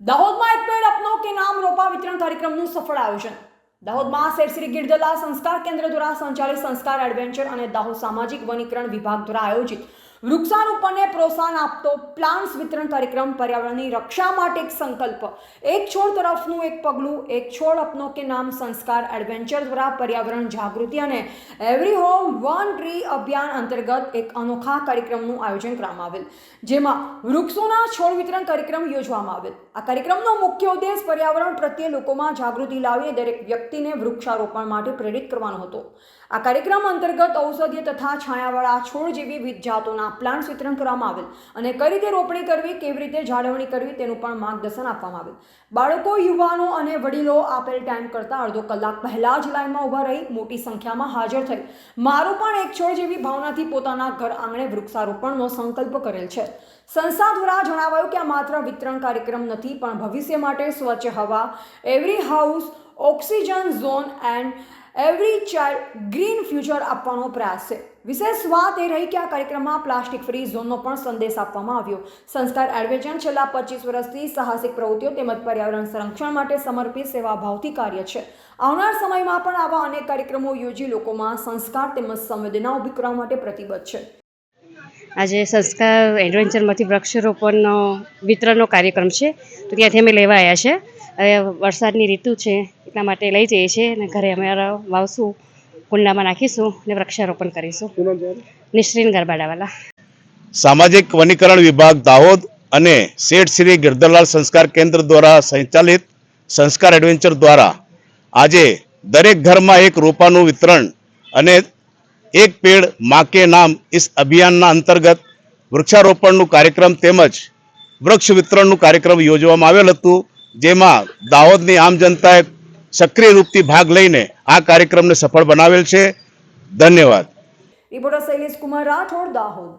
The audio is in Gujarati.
દાહોદમાં એક પેડ અપનો કે નામ રોપા વિતરણ કાર્યક્રમનું સફળ આયોજન. દાહોદમાં શેરશ્રી ગિરદલા સંસ્કાર કેન્દ્ર દ્વારા સંચાલિત સંસ્કાર એડવેન્ચર અને દાહોદ સામાજિક વનીકરણ વિભાગ દ્વારા આયોજિત વૃક્ષારોપણને પ્રોત્સાહન આપતો પ્લાન્ટ્સ વિતરણ કાર્યક્રમ પર્યાવરણની રક્ષા માટે એક સંકલ્પ. એક છોડ તરફનું એક પગલું, એક છોડ અપનો કે નામ સંસ્કાર એડવેન્ચર દ્વારા પર્યાવરણ જાગૃતિ અને એવરી હોમ વન ટ્રી અભિયાન અંતર્ગત એક અનોખા કાર્યક્રમનું આયોજન કરવામાં આવેલ, જેમાં વૃક્ષોના છોડ વિતરણ કાર્યક્રમ યોજવામાં આવેલ. આ કાર્યક્રમનો મુખ્ય ઉદ્દેશ પર્યાવરણ પ્રત્યે લોકોમાં જાગૃતિ લાવીને દરેક વ્યક્તિને વૃક્ષારોપણ માટે પ્રેરિત કરવાનો હતો. આ કાર્યક્રમ અંતર્ગત ઔષધીય તથા છાયાવાળા છોડ જેવી વિવિધ જાતોના પ્લાન્ટ્સ વિતરણ કરવામાં આવેલ અને કઈ રીતે રોપણી કરવી, કેવી રીતે જાળવણી કરવી તેનું પણ માર્ગદર્શન આપવામાં આવેલ. બાળકો, યુવાનો અને વડીલો આપેલ ટાઈમ કરતાં અડધો કલાક પહેલાં જ લાઈનમાં ઊભા રહી મોટી સંખ્યામાં હાજર થઈ. મારું પણ એક છોડ જેવી ભાવનાથી પોતાના ઘર આંગણે વૃક્ષારોપણનો સંકલ્પ કરેલ છે. સંસ્થા દ્વારા જણાવાયું કે આ માત્ર વિતરણ કાર્યક્રમ નથી, પણ ભવિષ્ય માટે સ્વચ્છ હવા, every house, oxygen zone and every child green future આપવાનો પ્રયાસ છે. વિશેષ વાત એ રહી કે આ કાર્યક્રમમાં પ્લાસ્ટિક ફ્રી ઝોનનો પણ સંદેશ આપવામાં આવ્યો. સંસ્કાર એડવેન્ચર છેલ્લા પચીસ વર્ષથી સાહસિક પ્રવૃત્તિઓ તેમજ પર્યાવરણ સંરક્ષણ માટે સમર્પિત સેવાભાવથી કાર્ય છે. આવનાર સમયમાં પણ આવા અનેક કાર્યક્રમો યોજી લોકોમાં સંસ્કાર તેમજ સંવેદના ઊભી કરવા માટે પ્રતિબદ્ધ છે. આજે સંસ્કાર એડવેન્ચરમાંથી વૃક્ષારોપણનો, વિતરણનો કાર્યક્રમ છે. તો ત્યાંથી અમે લેવા આવ્યા છે. વરસાદની ઋતુ છે એટલા માટે લઈ જઈએ છીએ અને ઘરે અમે વાવશું કુંડામાં નાખીશું અને વૃક્ષારોપણ કરીશું. નિશ્રીન ગરબાડાવાલા. સામાજિક વનીકરણ વિભાગ દાહોદ અને શેઠ શ્રી ગિરધરલાલ સંસ્કાર કેન્દ્ર દ્વારા સંચાલિત સંસ્કાર એડવેન્ચર દ્વારા આજે દરેક ઘરમાં એક રોપાનું વિતરણ અને એક પેડ માકે નામ ઇસ અભિયાનના અંતર્ગત વૃક્ષારોપણનું કાર્યક્રમ તેમજ વૃક્ષ વિતરણનું કાર્યક્રમ યોજવામાં આવેલ હતું. જેમાં દાહોદની આમ જનતાએ સક્રિય રૂપથી ભાગ લઈને આ કાર્યક્રમને સફળ બનાવેલ છે. ધન્યવાદ. રિપોર્ટર શૈલેષ કુમાર રાઠોડ, દાહોદ.